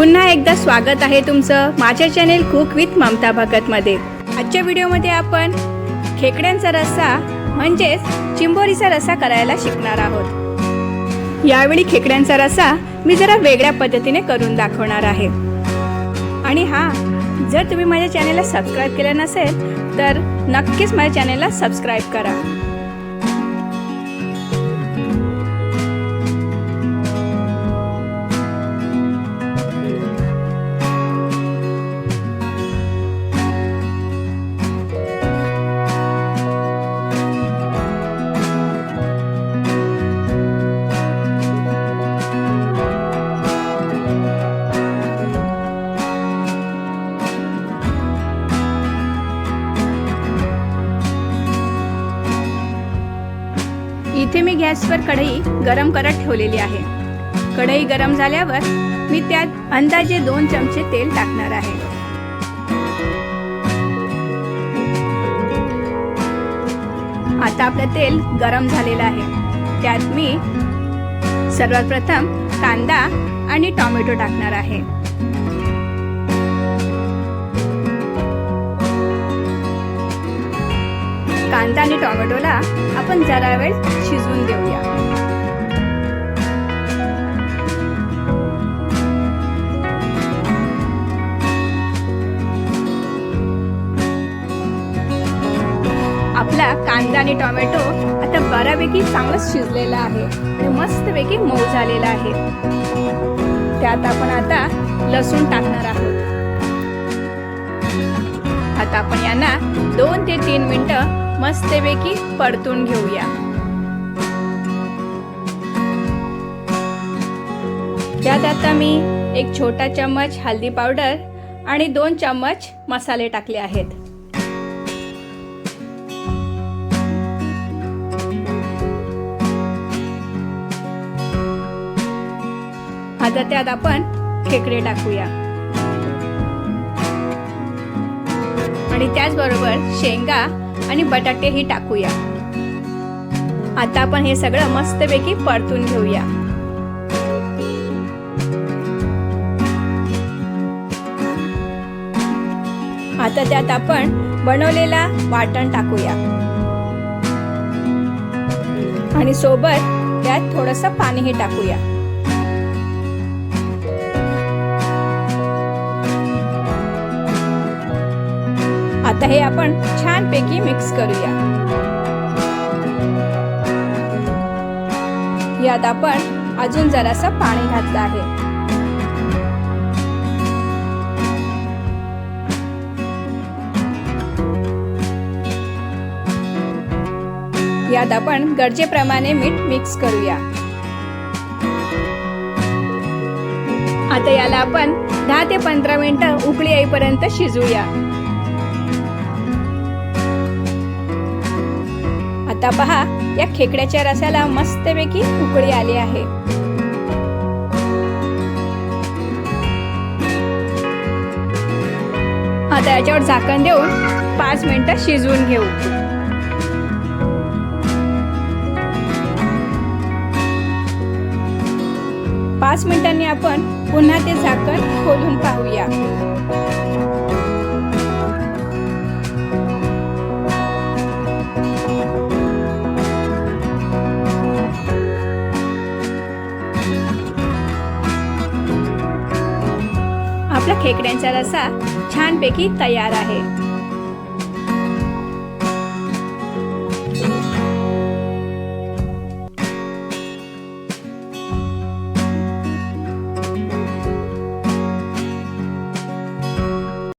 पुन्हा एकदा स्वागत आहे तुमचं माझ्या चॅनेल कुक विथ ममता भगतमध्ये. आजच्या व्हिडिओमध्ये आपण खेकड्यांचा रस्सा म्हणजेच चिंबोरीचा रस्सा करायला शिकणार आहोत. यावेळी खेकड्यांचा रस्सा मी जरा वेगळ्या पद्धतीने करून दाखवणार आहे. आणि हां जर तुम्ही माझ्या चॅनेलला सबस्क्राईब केलं नसेल तर नक्कीच माझ्या चॅनेलला सबस्क्राईब करा. इथे मी गॅसवर कढई गरम करत ठेवलेली आहे. कढई गरम झाल्यावर मी त्यात अंदाजे दोन चमचे तेल टाकणार आहे. आता आपलं तेल गरम झालेलं आहे. त्यात मी सर्वात प्रथम कांदा आणि टोमॅटो टाकणार आहे. कांदा आणि टोमॅटोला आपण जरा वेळ शिजवून देऊया. आपला कांदा आणि टोमॅटो आता बऱ्यापैकी चांगलं शिजलेला आहे आणि मस्तपैकी मऊ झालेला आहे. त्यात आपण आता लसूण टाकणार आहोत. आता आपण यांना दोन ते तीन मिनिटं मस्तपैकी परतून घेऊया. त्यात आता मी एक छोटा चम्मच हल्दी पावडर आणि दोन चम्मच मसाले टाकले आहेत. आता त्यात आपण खेकडे टाकूया. आणि त्याचबरोबर शेंगा आणि बटाटेही टाकूया. आता आपण हे सगळं मस्तपैकी परतून घेऊया. आता त्यात आपण बनवलेला वाटण टाकूया. आणि सोबत त्यात थोडस पाणीही टाकूया. आता हे आपण छानपैकी मिक्स करूया. यात आपण अजून जरासं पाणी घातलं आहे. यात आपण गरजेप्रमाणे मीठ मिक्स करूया. आता याला आपण दहा ते पंधरा मिनिटं उकळी येईपर्यंत शिजवूया. आता पहा या खेकड्याच्या रसाला मस्तपैकी उकळी आली आहे. आता याच्यावर झाकण देऊन पाच मिनिटं शिजवून घेऊ. पाच मिनिटांनी आपण पुन्हा ते झाकण खोलून पाहूया. खेकड्यांचा रसा छानपैकी तयार आहे.